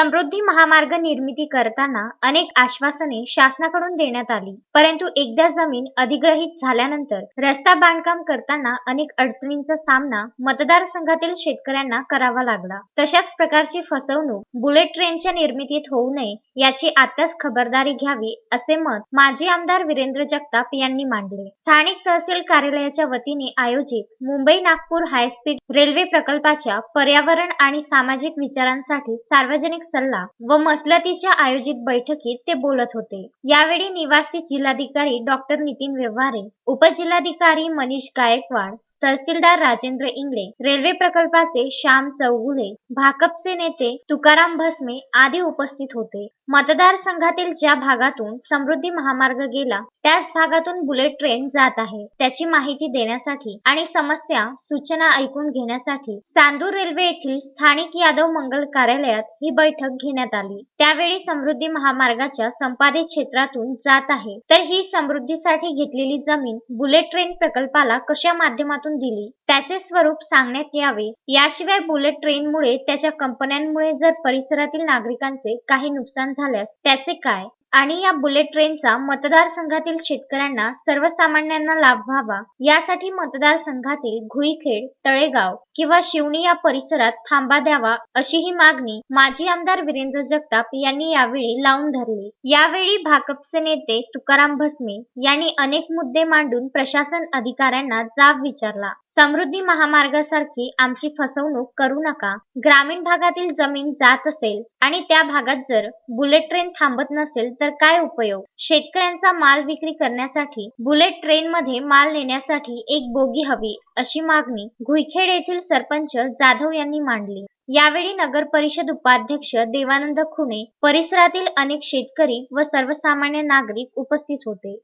समृद्धी महामार्ग निर्मिती करताना अनेक आश्वासने शासनाकडून देण्यात आली. परंतु एकदा जमीन अधिग्रहित झाल्यानंतर रस्ता बांधकाम करताना अनेक अडचणींचा सामना मतदारसंघातील शेतकऱ्यांना करावा लागला. तशाच प्रकारची फसवणूक बुलेट ट्रेनच्या निर्मितीत होऊ नये याची आताच खबरदारी घ्यावी असे मत माजी आमदार वीरेंद्र जगताप यांनी मांडले. स्थानिक तहसील कार्यालयाच्या वतीने आयोजित मुंबई नागपूर हायस्पीड रेल्वे प्रकल्पाच्या पर्यावरण आणि सामाजिक विचारांसाठी सार्वजनिक सल्ला व मसलतीच्या आयोजित बैठकीत ते बोलत होते. यावेळी निवासी जिल्हाधिकारी डॉक्टर नितीन व्यवहारे उपजिल्हाधिकारी मनीष गायकवाड तहसीलदार राजेंद्र इंगळे रेल्वे प्रकल्पाचे श्याम चौगुले भाकपचे नेते तुकाराम भस्मे आदी उपस्थित होते. मतदारसंघातील ज्या भागातून समृद्धी महामार्ग गेला त्याच भागातून बुलेट ट्रेन जात आहे. त्याची माहिती देण्यासाठी आणि समस्या सूचना ऐकून घेण्यासाठी चांदूर रेल्वे येथील स्थानिक यादव मंगल कार्यालयात ही बैठक घेण्यात आली. त्यावेळी समृद्धी महामार्गाच्या संपादित क्षेत्रातून जात आहे. तर ही समृद्धीसाठी घेतलेली जमीन बुलेट ट्रेन प्रकल्पाला कशा माध्यमातून दिली? त्याचे स्वरूप सांगण्यात यावे. याशिवाय बुलेट ट्रेनमुळे त्याच्या कंपन्यांमुळे जर परिसरातील नागरिकांचे काही नुकसान झाल्यास त्याचे काय? आणि या बुलेट ट्रेनचा मतदारसंघातील शेतकऱ्यांना सर्वसामान्यांना लाभ व्हावा यासाठी मतदारसंघातील घुईखेड तळेगाव किंवा शिवणी या परिसरात थांबा द्यावा अशी ही मागणी माजी आमदार वीरेंद्र जगताप यांनी यावेळी लावून धरली. यावेळी भाकपचे नेते तुकाराम भस्मे यांनी अनेक मुद्दे मांडून प्रशासन अधिकाऱ्यांना जाब विचारला. समृद्धी महामार्गासारखी आमची फसवणूक करू नका. ग्रामीण भागातील जमीन जात असेल आणि त्या भागात जर बुलेट ट्रेन थांबत नसेल तर काय उपयोग? शेतकऱ्यांचा माल विक्री करण्यासाठी बुलेट ट्रेन मध्ये माल नेण्यासाठी एक बोगी हवी अशी मागणी घुईखेड येथील सरपंच जाधव यांनी मांडली. यावेळी नगर परिषद उपाध्यक्ष देवानंद खुणे परिसरातील अनेक शेतकरी व सर्वसामान्य नागरिक उपस्थित होते.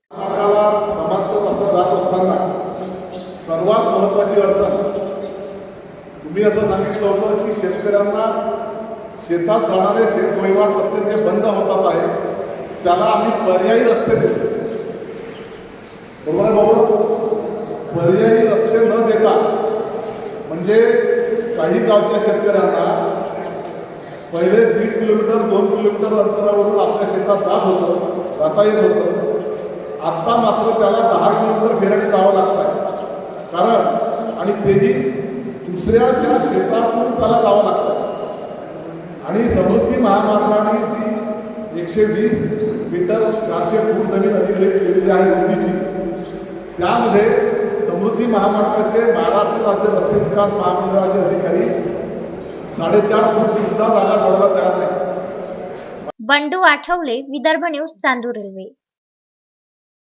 सर्वात महत्त्वाची तुम्ही असं सांगितलं होतं की शेतकऱ्यांना शेतात जाणारे शेत वहिवाट रस्ते जे बंद होतात आहे. त्याला आम्ही पर्यायी रस्ते देतो. बरोबर बाबू? पर्यायी रस्ते न देता म्हणजे काही गावच्या शेतकऱ्यांना पहिले दीड किलोमीटर दोन किलोमीटर अंतरावरून आपल्या शेतात जात होतं जाता येत होतं. आत्ता मात्र त्याला दहा किलोमीटर फिरायला जावं लागतं कारण आणि तेही दुसऱ्याच्या शेतातून त्याला जावं लागतं. आणि समृद्धी महामार्गाने जी एकशे वीस मीटर चारशे फूट जमीन अधिग्रहित केलेली आहे उंचीची त्यामध्ये समृद्धी महामार्गाचे महाराष्ट्र राज्य रस्ते विकास महामंडळाचे अधिकारी साडेचार फूट सुद्धा जागा सोडायला तयार नाही बंडू आठवले विदर्भ न्यूज चांदूर रेल्वे.